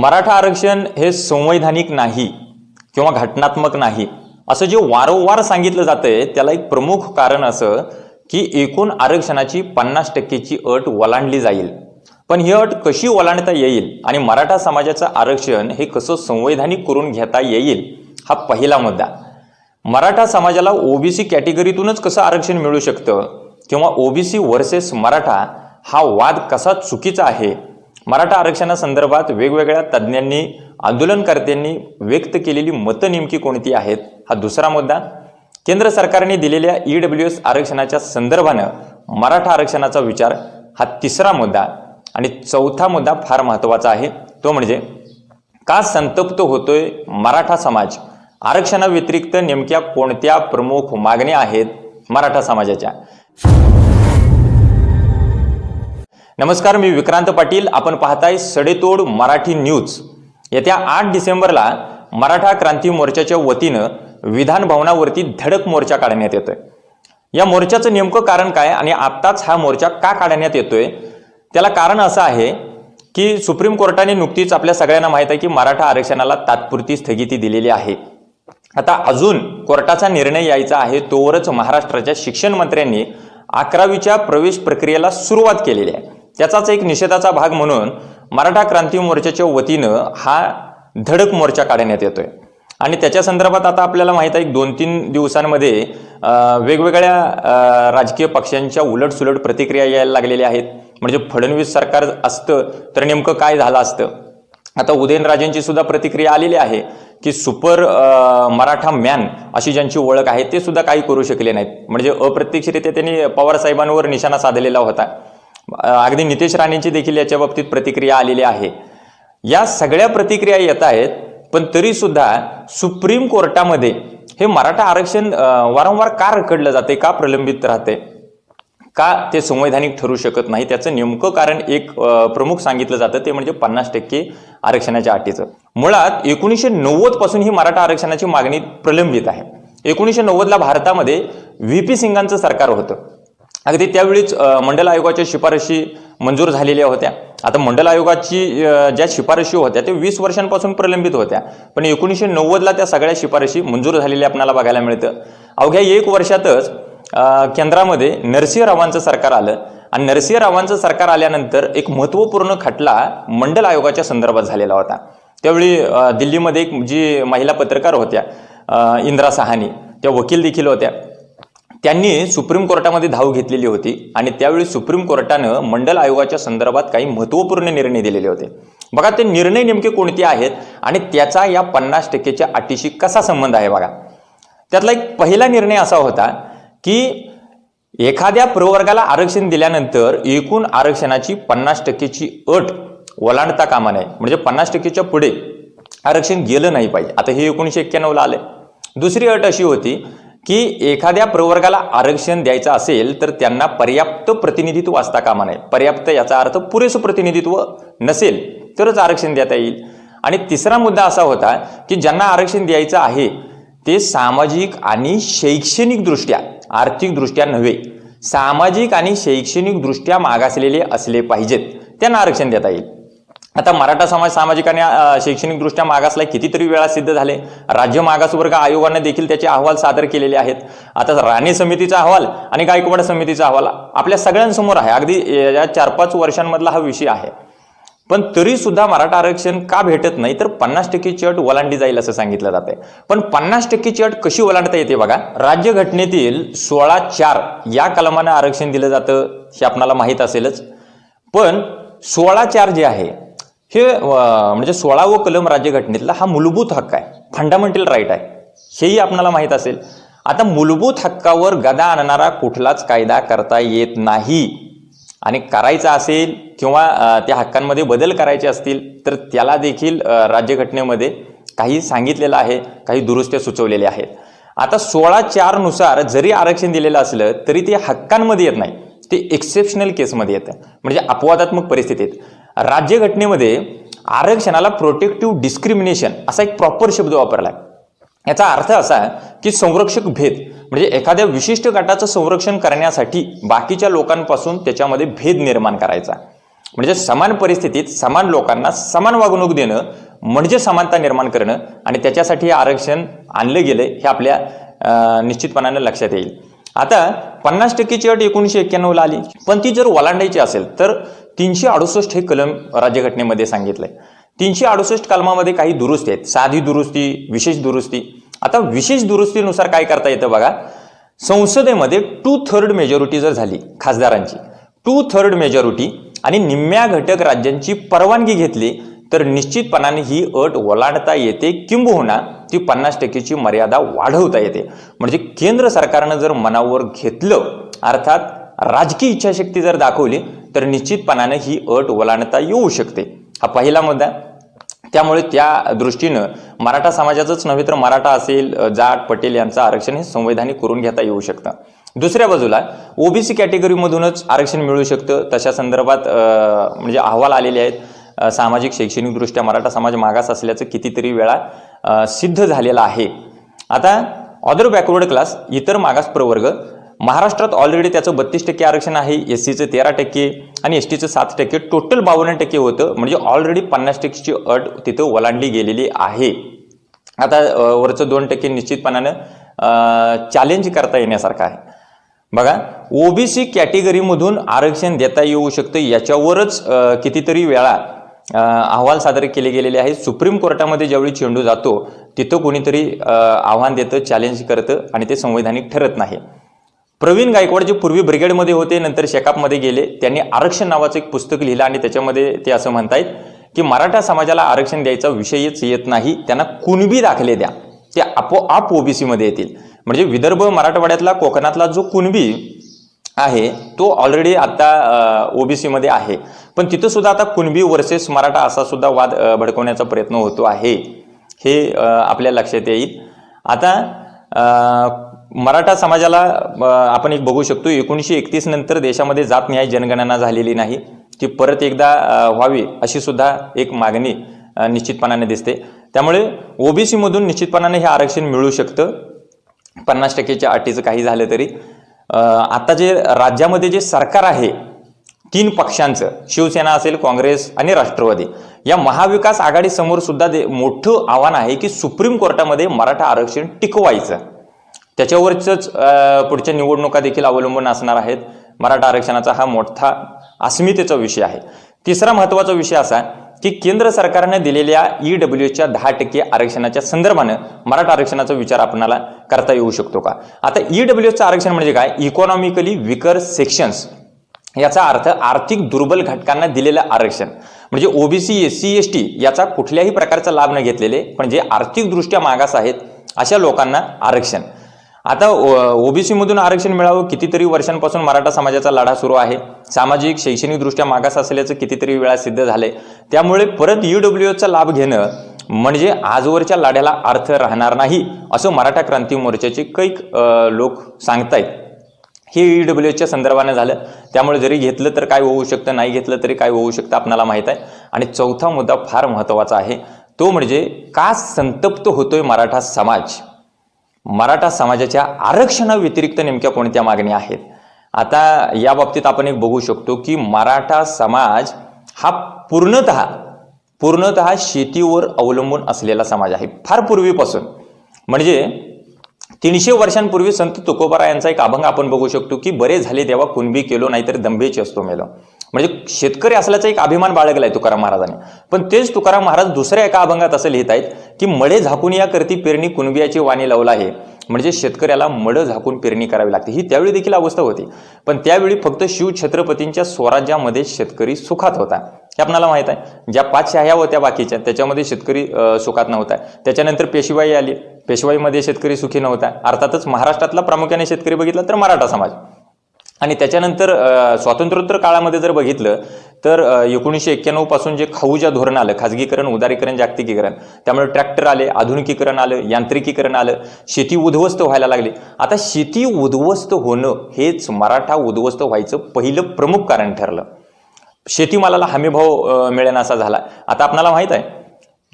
मराठा आरक्षण हे संवैधानिक नाही किंवा घटनात्मक नाही. असं जे वारंवार सांगितलं जातंय त्याला एक प्रमुख कारण असं की एकूण आरक्षणाची पन्नास टक्केची अट ओलांडली जाईल. पण ही अट कशी ओलांडता येईल आणि मराठा समाजाचं आरक्षण हे कसं संवैधानिक करून घेता येईल हा पहिला मुद्दा. मराठा समाजाला ओबीसी कॅटेगरीतूनच कसं आरक्षण मिळू शकतं? किंवा ओबीसी वर्सेस मराठा हा वाद कसा चुकीचा आहे? मराठा आरक्षणासंदर्भात वेगवेगळ्या तज्ज्ञांनी आंदोलनकर्त्यांनी व्यक्त केलेली मतं नेमकी कोणती आहेत हा दुसरा मुद्दा. केंद्र सरकारने दिलेल्या ई डब्ल्यू एस आरक्षणाच्या संदर्भानं मराठा आरक्षणाचा विचार हा तिसरा मुद्दा आणि चौथा मुद्दा फार महत्त्वाचा आहे. तो म्हणजे का संतप्त होतोय मराठा समाज? आरक्षणाव्यतिरिक्त नेमक्या कोणत्या प्रमुख मागण्या आहेत मराठा समाजाच्या? नमस्कार मी विक्रांत पाटील. आपण पाहताय सडेतोड मराठी न्यूज. येत्या आठ डिसेंबरला मराठा क्रांती मोर्चाच्या वतीनं विधान भवनावरती धडक मोर्चा काढण्यात येतोय. या मोर्चाचं नेमकं कारण काय आणि आत्ताच हा मोर्चा का काढण्यात येतोय? त्याला कारण असं आहे की सुप्रीम कोर्टाने नुकतीच आपल्या सगळ्यांना माहीत आहे की मराठा आरक्षणाला तात्पुरती स्थगिती दिलेली आहे. आता अजून कोर्टाचा निर्णय यायचा आहे. तोवरच महाराष्ट्राच्या शिक्षण मंत्र्यांनी अकरावीच्या प्रवेश प्रक्रियेला सुरुवात केलेली आहे. त्याचाच एक निषेधाचा भाग म्हणून मराठा क्रांती मोर्चाच्या वतीनं हा धडक मोर्चा काढण्यात येतोय. आणि त्याच्या संदर्भात आता आपल्याला माहीत आहे दोन तीन दिवसांमध्ये वेगवेगळ्या राजकीय पक्षांच्या उलटसुलट प्रतिक्रिया यायला लागलेल्या आहेत. म्हणजे फडणवीस सरकार असतं तर नेमकं काय झालं असतं? आता उदयनराजेंची सुद्धा प्रतिक्रिया आलेली आहे की सुपर मराठा मॅन अशी ज्यांची ओळख आहे ते सुद्धा काही करू शकले नाहीत. म्हणजे अप्रत्यक्षरित्या त्यांनी पवार साहेबांवर निशाणा साधलेला होता. अगदी नितेश राणेंची देखील याच्या बाबतीत प्रतिक्रिया आलेली आहे. या सगळ्या प्रतिक्रिया येत आहेत पण तरी सुद्धा सुप्रीम कोर्टामध्ये हे मराठा आरक्षण वारंवार का रखडलं जाते का प्रलंबित राहते का ते संवैधानिक ठरू शकत नाही त्याचं नेमकं कारण एक प्रमुख सांगितलं जातं ते म्हणजे पन्नास टक्के आरक्षणाच्या अटीचं. मुळात एकोणीसशे नव्वदपासून ही मराठा आरक्षणाची मागणी प्रलंबित आहे. एकोणीसशे नव्वदला भारतामध्ये व्ही पी सिंगांचं सरकार होतं. अगदी त्यावेळीच मंडल आयोगाच्या शिफारशी मंजूर झालेल्या होत्या. आता मंडल आयोगाची ज्या शिफारशी होत्या ते वीस वर्षांपासून प्रलंबित होत्या. पण एकोणीसशे नव्वदला त्या सगळ्या शिफारशी मंजूर झालेल्या आपल्याला बघायला मिळतं. अवघ्या एक वर्षातच केंद्रामध्ये केंद्रामध्ये नरसिंहरावांचं सरकार आलं. आणि नरसिंहरावांचं सरकार आल्यानंतर एक महत्त्वपूर्ण खटला मंडल आयोगाच्या संदर्भात झालेला होता. त्यावेळी दिल्लीमध्ये एक जी महिला पत्रकार होत्या इंद्रा सहानी त्या वकील देखील होत्या. त्यांनी सुप्रीम कोर्टामध्ये धाव घेतलेली होती आणि त्यावेळी सुप्रीम कोर्टानं मंडल आयोगाच्या संदर्भात काही महत्त्वपूर्ण निर्णय दिलेले होते. बघा ते निर्णय नेमके कोणते आहेत आणि त्याचा या पन्नास टक्केच्या अटीशी कसा संबंध आहे बघा. त्यातला एक पहिला निर्णय असा होता की एखाद्या प्रवर्गाला आरक्षण दिल्यानंतर एकूण आरक्षणाची पन्नास टक्केची अट ओलांडता कामा नये. म्हणजे पन्नास टक्केच्या पुढे आरक्षण गेलं नाही पाहिजे. आता हे एकोणीसशे एक्क्याण्णवला आलं दुसरी अट अशी होती की एखाद्या प्रवर्गाला आरक्षण द्यायचं असेल तर त्यांना पर्याप्त प्रतिनिधित्व असता कामा नये. पर्याप्त याचा अर्थ पुरेसं प्रतिनिधित्व नसेल तरच आरक्षण देता येईल. आणि तिसरा मुद्दा असा होता की ज्यांना आरक्षण द्यायचं आहे ते सामाजिक आणि शैक्षणिकदृष्ट्या आर्थिकदृष्ट्या नव्हे सामाजिक आणि शैक्षणिकदृष्ट्या मागासलेले असले पाहिजेत. त्यांना आरक्षण देता येईल. आता मराठा समाज सामाजिक आणि शैक्षणिक दृष्ट्या मागासला कितीतरी वेळा सिद्ध झाले. राज्य मागासवर्ग आयोगाने देखील त्याचे अहवाल सादर केलेले आहेत. आता राणे समितीचा अहवाल आणि गायकवाड समितीचा अहवाल आपल्या सगळ्यांसमोर आहे. अगदी या चार पाच वर्षांमधला हा विषय आहे. पण तरी सुद्धा मराठा आरक्षण का भेटत नाही? तर पन्नास टक्केची अट ओलांडी जाईल असं सांगितलं जाते पण पन्नास टक्केची अट कशी ओलांडता येते बघा? राज्यघटनेतील सोळा चार या कलमानं आरक्षण दिलं जातं हे आपणाला माहीत असेलच. पण सोळा चार जे आहे हे म्हणजे सोळावं कलम राज्यघटनेतला हा मूलभूत हक्क आहे. फंडामेंटल राईट आहे. हेही आपणाला माहीत असेल. आता मूलभूत हक्कावर गदा आणणारा कुठलाच कायदा करता येत नाही. आणि करायचा असेल किंवा त्या हक्कांमध्ये बदल करायचे असतील तर त्याला देखील राज्यघटनेमध्ये काही सांगितलेलं आहे काही दुरुस्त्या सुचवलेल्या आहेत. आता सोळा चारनुसार जरी आरक्षण दिलेलं असलं तरी ते हक्कांमध्ये येत नाही. ते एक्सेप्शनल केसमध्ये येतं. म्हणजे अपवादात्मक परिस्थितीत. राज्यघटनेमध्ये आरक्षणाला प्रोटेक्टिव्ह डिस्क्रिमिनेशन असा एक प्रॉपर शब्द वापरला आहे याचा अर्थ असा आहे की संरक्षक भेद म्हणजे एखाद्या विशिष्ट गटाचं संरक्षण करण्यासाठी बाकीच्या लोकांपासून त्याच्यामध्ये भेद निर्माण करायचा. म्हणजे समान परिस्थितीत समान लोकांना समान वागणूक देणं म्हणजे समानता निर्माण करणं आणि त्याच्यासाठी आरक्षण आणलं गेलं हे आपल्या निश्चितपणानं लक्षात येईल. आता पन्नास टक्केची अट एकोणीसशे एक्क्याण्णवला आली. पण ती जर ओलांडायची असेल तर तीनशे अडुसष्ट हे कलम राज्यघटनेमध्ये सांगितलंय. तीनशे अडुसष्ट कलमामध्ये काही दुरुस्ती आहेत. साधी दुरुस्ती विशेष दुरुस्ती. आता विशेष दुरुस्तीनुसार काय करता येतं बघा? संसदेमध्ये टू थर्ड मेजॉरिटी जर झाली खासदारांची टू थर्ड मेजॉरिटी आणि निम्म्या घटक राज्यांची परवानगी घेतली तर निश्चितपणाने ही अट ओलांडता येते किंबहुना ती पन्नास टक्केची मर्यादा वाढवता येते. म्हणजे केंद्र सरकारनं जर मनावर घेतलं अर्थात राजकीय इच्छाशक्ती जर दाखवली तर निश्चितपणाने ही अट ओलांडता येऊ शकते. हा पहिला मुद्दा. त्यामुळे त्या दृष्टीनं मराठा समाजाचंच नव्हे तर मराठा असेल जाट पटेल यांचं आरक्षण हे संवैधानिक करून घेता येऊ शकतं. दुसऱ्या बाजूला ओबीसी कॅटेगरीमधूनच आरक्षण मिळू शकतं. तशा संदर्भात म्हणजे अहवाल आलेले आहेत. सामाजिक शैक्षणिकदृष्ट्या मराठा समाज मागास असल्याचं कितीतरी वेळा सिद्ध झालेलं आहे. आता ऑदर बॅकवर्ड क्लास इतर मागास प्रवर्ग महाराष्ट्रात ऑलरेडी त्याचं बत्तीस टक्के आरक्षण आहे एस सीचं तेरा टक्के आणि एस टीचं सात टक्के. टोटल बावन्न टक्के होतं म्हणजे ऑलरेडी पन्नास टक्केची अट तिथं ओलांडली गेलेली आहे. आता वरचं दोन टक्के निश्चितपणानं चॅलेंज करता येण्यासारखं आहे. बघा ओबीसी कॅटेगरीमधून आरक्षण देता येऊ शकतं याच्यावरच कितीतरी वेळा अहवाल सादर केले गेलेले आहेत. सुप्रीम कोर्टामध्ये ज्यावेळी चेंडू जातो तिथं कोणीतरी आव्हान देतं चॅलेंज करतं आणि ते संवैधानिक ठरत नाही. प्रवीण गायकवाड जे पूर्वी ब्रिगेडमध्ये होते नंतर शेकापमध्ये गेले त्यांनी आरक्षण नावाचं एक पुस्तक लिहिलं आणि त्याच्यामध्ये ते असं म्हणतायत की मराठा समाजाला आरक्षण द्यायचा विषयच येत नाही त्यांना कुणबी दाखले द्या. ते आपोआप ओबीसीमध्ये येतील. म्हणजे विदर्भ मराठवाड्यातला कोकणातला जो कुणबी आहे तो ऑलरेडी आता ओबीसीमध्ये आहे. पण तिथं सुद्धा आता कुणबी वर्सेस मराठा असा सुद्धा वाद भडकवण्याचा प्रयत्न होतो आहे. हे आपल्या लक्षात येईल. आता मराठा समाजाला आपण एक बघू शकतो एकोणीसशे एकतीस नंतर देशामध्ये जातन्याय जनगणना झालेली नाही. ती परत एकदा व्हावी अशी सुद्धा एक मागणी निश्चितपणाने दिसते. त्यामुळे ओबीसीमधून निश्चितपणाने हे आरक्षण मिळू शकतं. पन्नास टक्केच्या अटीचं काही झालं तरी. आता जे राज्यामध्ये जे सरकार आहे तीन पक्षांचं शिवसेना असेल काँग्रेस आणि राष्ट्रवादी या महाविकास आघाडी समोर सुद्धा ते मोठं आव्हान आहे की सुप्रीम कोर्टामध्ये मराठा आरक्षण टिकवायचं. त्याच्यावरच पुढच्या निवडणुका देखील अवलंबून असणार आहेत. मराठा आरक्षणाचा हा मोठा अस्मितेचा विषय आहे. तिसरा महत्त्वाचा विषय असा की केंद्र सरकारने दिलेल्या ई डब्ल्यूच्या दहा टक्के आरक्षणाच्या संदर्भानं मराठा आरक्षणाचा विचार आपणाला करता येऊ शकतो का? आता ई डब्ल्यूचं आरक्षण म्हणजे काय? इकॉनॉमिकली विकर सेक्शन्स याचा अर्थ आर्थिक दुर्बल घटकांना दिलेलं आरक्षण. म्हणजे OBC S C S T याचा कुठल्याही प्रकारचा लाभ न घेतलेले पण जे आर्थिकदृष्ट्या मागास आहेत अशा लोकांना आरक्षण. आता ओबीसीमधून आरक्षण मिळावं कितीतरी वर्षांपासून मराठा समाजाचा लढा सुरू आहे. सामाजिक शैक्षणिकदृष्ट्या मागास असल्याचं कितीतरी वेळा सिद्ध झाले त्यामुळे परत ईडब्ल्यूचा लाभ घेणं म्हणजे आजवरच्या लढ्याला अर्थ राहणार नाही असं मराठा क्रांती मोर्चाचे कैक लोक सांगतायत. हे ईडब्ल्यूच्या संदर्भाने झालं. त्यामुळे जरी घेतलं तर काय होऊ शकतं नाही घेतलं तरी काय होऊ शकतं आपल्याला माहीत आहे. आणि चौथा मुद्दा फार महत्त्वाचा आहे. तो म्हणजे का संतप्त होतोय मराठा समाज? मराठा समाजाच्या आरक्षणाव्यतिरिक्त नेमक्या कोणत्या मागण्या आहेत? आता या बाबतीत आपण एक बघू शकतो की मराठा समाज हा पूर्णतः पूर्णतः शेतीवर अवलंबून असलेला समाज आहे. फार पूर्वीपासून. म्हणजे तीनशे वर्षांपूर्वी संत तुकोबारा यांचा एक अभंग आपण बघू शकतो की बरे झाले तेव्हा कुणबी केलो नाहीतर दंभेची असतो मेलो. म्हणजे शेतकरी असल्याचा एक अभिमान बाळगलाय तुकाराम महाराजांनी. पण तेच तुकाराम महाराज दुसऱ्या एका अभंगात असं लिहित आहेत की मळे झाकून या करती पेरणी कुणबियाची वाणी लावला आहे. म्हणजे शेतकऱ्याला मळं झाकून पेरणी करावी लागते. ही त्यावेळी देखील अवस्था होती. पण त्यावेळी फक्त शिव छत्रपतींच्या स्वराज्यामध्ये शेतकरी सुखात होता. हे आपल्याला माहीत आहे. ज्या पाच शाह्या होत्या बाकीच्या त्याच्यामध्ये शेतकरी सुखात नव्हता. त्याच्यानंतर पेशवाई आली. पेशवाईमध्ये शेतकरी सुखी नव्हता. अर्थातच महाराष्ट्रातला प्रामुख्याने शेतकरी बघितला तर मराठा समाज. आणि त्याच्यानंतर स्वातंत्र्योत्तर काळामध्ये जर बघितलं तर एकोणीसशे एक्क्याण्णवपासून जे खाऊच्या धोरण आलं खाजगीकरण उदारीकरण जागतिकीकरण त्यामुळे ट्रॅक्टर आले आधुनिकीकरण आलं यांत्रिकीकरण आलं शेती उद्ध्वस्त व्हायला लागली. आता शेती उद्ध्वस्त होणं हेच मराठा उद्ध्वस्त व्हायचं पहिलं प्रमुख कारण ठरलं. शेतीमालाला हमीभाव मिळेन असा झाला. आता आपणाला माहीत आहे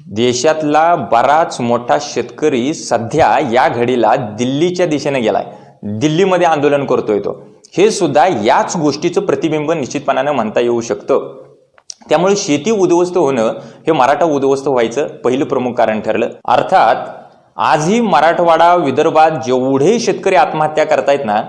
देशातला बराच मोठा शेतकरी सध्या या घडीला दिल्लीच्या दिशेने गेलाय. दिल्लीमध्ये आंदोलन करतोय तो. हे सुद्धा याच गोष्टीचं प्रतिबिंब निश्चितपणानं म्हणता येऊ शकतं. त्यामुळे शेती उद्ध्वस्त होणं हे मराठा उद्ध्वस्त व्हायचं पहिलं प्रमुख कारण ठरलं. अर्थात आजही मराठवाडा विदर्भात जेवढे शेतकरी आत्महत्या करतायत ना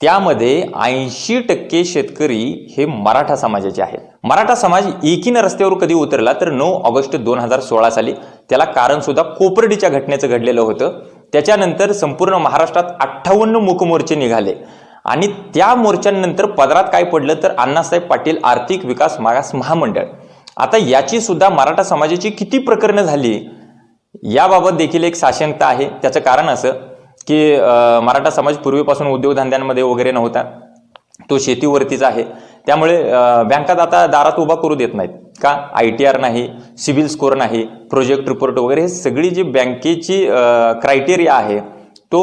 त्यामध्ये ऐंशी टक्के शेतकरी हे मराठा समाजाचे आहेत. मराठा समाज एकीनं रस्त्यावर कधी उतरला तर नऊ ऑगस्ट दोन हजार सोळा साली त्याला कारण सुद्धा कोपर्डीच्या घटनेचं घडलेलं होतं. त्याच्यानंतर संपूर्ण महाराष्ट्रात अठ्ठावन्न मूकमोर्चे निघाले. आणि त्या मोर्चानंतर पदरात काय पडलं तर अण्णासाहेब पाटील आर्थिक विकास मागास महामंडळ. आता याची सुद्धा मराठा समाजाची किती प्रकरणं झाली याबाबत देखील एक साशंकता आहे. त्याचं कारण असं की मराठा समाज पूर्वीपासून उद्योगधंद्यांमध्ये वगैरे नव्हता. तो शेतीवरतीच आहे. त्यामुळे बँकात आता दारात उभा करू देत नाहीत. का? आय टी आर नाही सिबिल स्कोअर नाही प्रोजेक्ट रिपोर्ट वगैरे हे सगळी जी बँकेची क्रायटेरिया आहे तो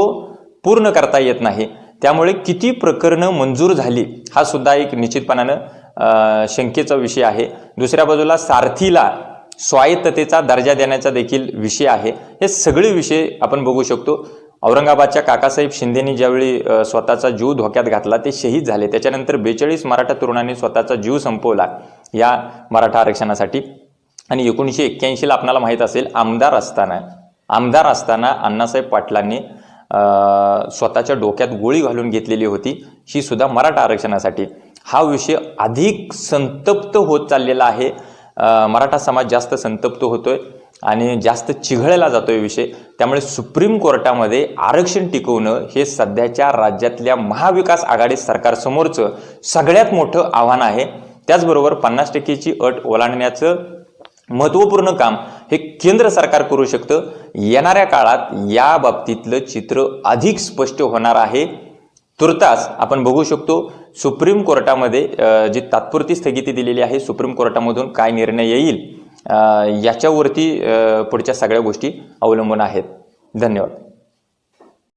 पूर्ण करता येत नाही. त्यामुळे किती प्रकरणं मंजूर झाली हा सुद्धा एक निश्चितपणानं शंकेचा विषय आहे. दुसऱ्या बाजूला सारथीला स्वायत्ततेचा दर्जा देण्याचा देखील विषय आहे. हे सगळे विषय आपण बघू शकतो. औरंगाबादच्या काकासाहेब शिंदेनी ज्यावेळी स्वतःचा जीव धोक्यात घातला ते शहीद झाले. त्याच्यानंतर बेचाळीस मराठा तरुणांनी स्वतःचा जीव संपवला या मराठा आरक्षणासाठी. आणि एकोणीसशे एक्क्याऐंशीला आपणाला माहीत असेल आमदार असताना आमदार असताना अण्णासाहेब पाटलांनी स्वतःच्या डोक्यात गोळी घालून घेतलेली होती. ही सुद्धा मराठा आरक्षणासाठी. हा विषय अधिक संतप्त होत चाललेला आहे. मराठा समाज जास्त संतप्त होतोय आणि जास्त चिघळला जातोय विषय. त्यामुळे सुप्रीम कोर्टामध्ये आरक्षण टिकवणं हे सध्याच्या राज्यातल्या महाविकास आघाडी सरकारसमोरचं सगळ्यात मोठं आव्हान आहे. त्याचबरोबर पन्नास टक्केची अट ओलांडण्याचं महत्त्वपूर्ण काम हे केंद्र सरकार करू शकतं. येणाऱ्या काळात या बाबतीतलं चित्र अधिक स्पष्ट होणार आहे. तुर्तास आपण बघू शकतो सुप्रीम कोर्टामध्ये जी तात्पुरती स्थगिती दिलेली आहे सुप्रीम कोर्टामधून काय निर्णय येईल याच्यावरती पुढच्या सगळ्या गोष्टी अवलंबून आहेत. धन्यवाद.